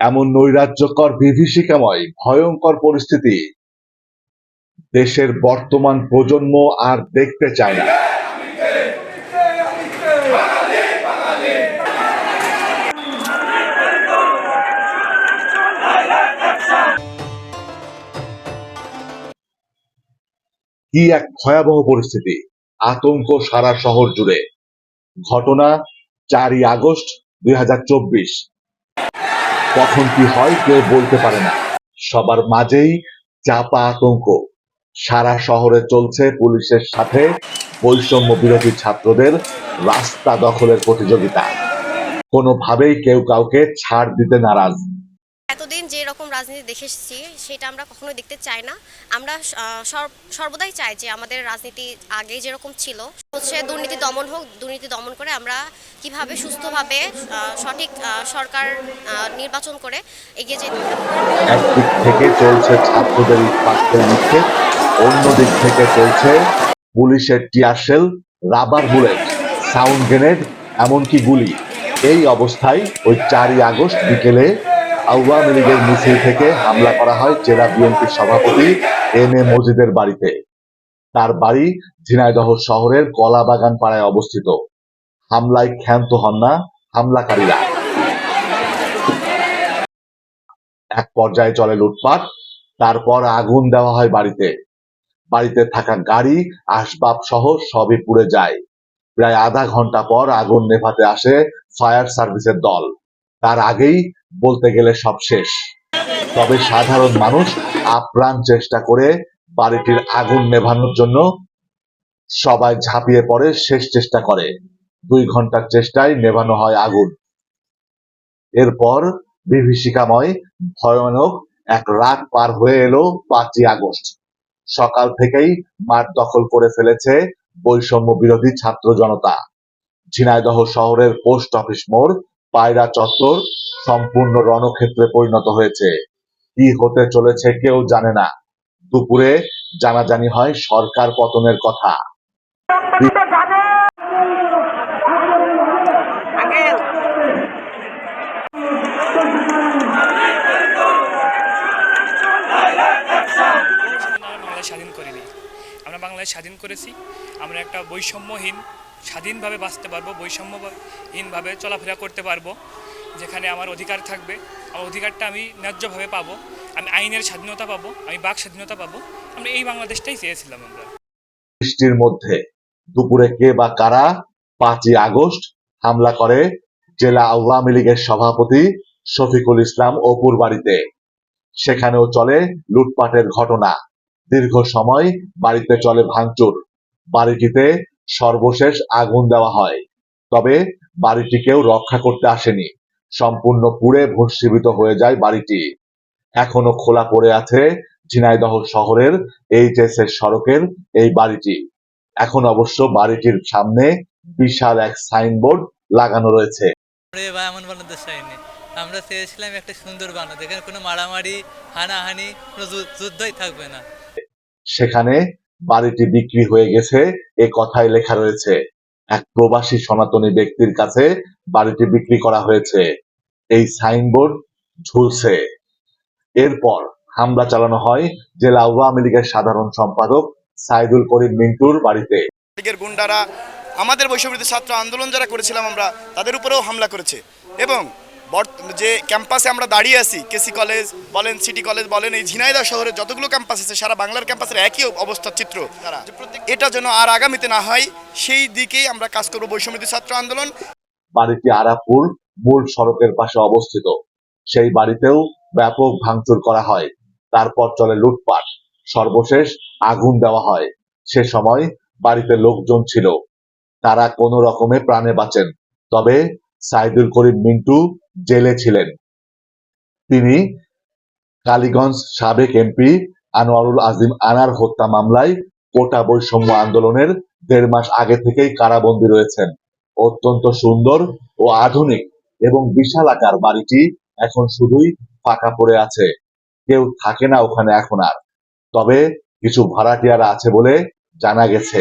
এমন নৈরাজ্যকর, বিভীষিকাময়, ভয়ঙ্কর পরিস্থিতি দেশের বর্তমান প্রজন্ম আর দেখতে চায় না। কি এক ভয়াবহ পরিস্থিতি, আতঙ্ক সারা শহর জুড়ে। ঘটনা চারই আগস্ট দুই হাজার চব্বিশ। কখন কি হয় কেউ বলতে পারে না। সবার মাঝেই চাপা আতঙ্ক। সারা শহরে চলছে পুলিশের সাথে বৈষম্য বিরোধী ছাত্রদের রাস্তা দখলের প্রতিযোগিতা। কোনোভাবেই কেউ কাউকে ছাড় দিতে নারাজ। এতদিন যে রকম রাজনীতি দেখে এসেছি, সেটা আমরা কখনো দেখতে চাই না আমরা সর্বদাই চাই যে আমাদের রাজনীতি আগে যেরকম ছিল, হচ্ছে দুর্নীতি দমন হোক, দুর্নীতি দমন করে আমরা কীভাবে সুস্থভাবে সঠিক সরকার নির্বাচন করে এগিয়ে যেতে। একদিক থেকে চলছে ছাত্রদের ইটপাটকেল নিক্ষেপ অন্য দিক থেকে চলছে পুলিশের tear shell rubber bullet, sound grenade, এমনকি গুলি এই অবস্থায় ওই চারই আগস্ট বিকেলে আওয়ামী লীগের মিছিল থেকে হামলা করা হয় জেলা বিএনপির সভাপতি এম এ মজিদের বাড়িতে। তার বাড়ি ঝিনাইদহ শহরের কলাবাগান পাড়ায় অবস্থিত। হামলায় ক্ষান্ত হন না হামলাকারীরা। এক পর্যায়ে চলে লুটপাট, তারপর আগুন দেওয়া হয় বাড়িতে। বাড়িতে থাকা গাড়ি, আসবাব সহ সবই পুড়ে যায়। প্রায় আধা ঘণ্টা পর আগুন নেভাতে আসে ফায়ার সার্ভিসের দল। তার আগেই বলতে গেলে সব শেষ। তবে সাধারণ মানুষ আপ্রাণ চেষ্টা করে বাড়িটির আগুন নেভানোর জন্য সবাই ঝাঁপিয়ে পড়ে, শেষ চেষ্টা করে। দুই ঘণ্টার চেষ্টায় নেভানো হয় আগুন। এরপর বিভীষিকাময়, ভয়ানক এক রাত পার হয়ে এলো পাঁচই আগস্ট। সকাল থেকেই মাঠ দখল করে ফেলেছে বৈষম্য বিরোধী ছাত্র জনতা। ঝিনাইদহ শহরের পোস্ট অফিস মোড় পায়রা চত্বর সম্পূর্ণ রণক্ষেত্রে পরিণত হয়েছে। কি হতে চলেছে কেউ জানে না। দুপুরে জানাজানি হয় সরকার পতনের কথা। স্বাধীন স্বাধীন করেছি। আমরা একটা বৈষম্যহীন স্বাধীনভাবে বাঁচতে পারব, বৈষম্যহীনভাবে চলাফেরা করতে পারব, যেখানে আমার অধিকার থাকবে। আমার অধিকারটা আমি ন্যায্যভাবে পাবো। আমি আইনের স্বাধীনতা পাবো, আমি বাক স্বাধীনতা পাবো। আমরা এই বাংলাদেশটাই চেয়েছিলাম আমরা। বৃষ্টির মধ্যে দুপুরে কে বা কারা পাঁচই আগস্ট হামলা করে জেলা আওয়ামী লীগের সভাপতি শফিকুল ইসলাম অপুর বাড়িতে সেখানেও চলে লুটপাটের ঘটনা। দীর্ঘ সময় বাড়িতে চলে ভাঙচুর। বাড়িটিতে সর্বশেষ আগুন দেওয়া হয়। তবে বাড়িটি কেউ রক্ষা করতে আসেনি। সম্পূর্ণ পুড়ে ভস্মীভূত হয়ে যায় বাড়িটি। এখনও খোলা পড়ে আছে ঝিনাইদহ শহরের এইচএস এর সড়কের এই বাড়িটি। এখন অবশ্য বাড়িটির সামনে বিশাল এক সাইনবোর্ড লাগানো রয়েছে। আমরা চেয়েছিলাম একটা সুন্দর বানাতে এখানে কোনো মারামারি হানাহানি কোনো যুদ্ধই থাকবে না। সেখানে বাড়িটি বিক্রি হয়ে গেছে, এ কথাই লেখা রয়েছে। এক প্রবাসী সনাতনী ব্যক্তির কাছে বাড়িটি বিক্রি করা হয়েছে। এই সাইনবোর্ড ঝুলছে। এরপর হামলা চালানো হয় জেলা আওয়ামী লীগের সাধারণ সম্পাদক সাইদুল করিম মিন্টুর বাড়িতে। গুন্ডারা, আমাদের বৈষম্যবিরোধী ছাত্র আন্দোলন যারা করেছিলাম আমরা, তাদের উপরেও হামলা করেছে। এবং যে ক্যাম্পাসে আমরা দাঁড়িয়ে আছি কেসি কলেজ বলেন সিটি কলেজ বলেন এই ঝিনাইদহ শহরে যতগুলো ক্যাম্পাস আছে সারা বাংলার ক্যাম্পাসের একই অবস্থার চিত্র। এটা যেন আর আগামীতে না হয় সেই দিকেই আমরা কাজ করব বৈষম্যবিরোধী ছাত্র আন্দোলন। বাড়িটি আরাপুর মূল সড়কের পাশে অবস্থিত। সেই বাড়িতেও ব্যাপক ভাঙচুর করা হয়। তারপর চলে লুটপাট। সর্বশেষ আগুন দেওয়া হয়। সে সময় বাড়িতে লোকজন ছিল। তারা কোনো রকমে প্রাণে বাঁচেন। তবে সাইদুল করিম মিন্টু জেলে ছিলেন। তিনি কালীগঞ্জ সাবেক এমপি আনোয়ারুল আজিম আনার হত্যা মামলায় কোটা বৈষম্য আন্দোলনের দেড় মাস আগে থেকেই কারাবন্দী রয়েছেন। অত্যন্ত সুন্দর ও আধুনিক এবং বিশাল আকার বাড়িটি এখন শুধুই ফাঁকা পড়ে আছে। কেউ থাকে না ওখানে এখন আর। তবে কিছু ভাড়াটিয়ারা আছে বলে জানা গেছে।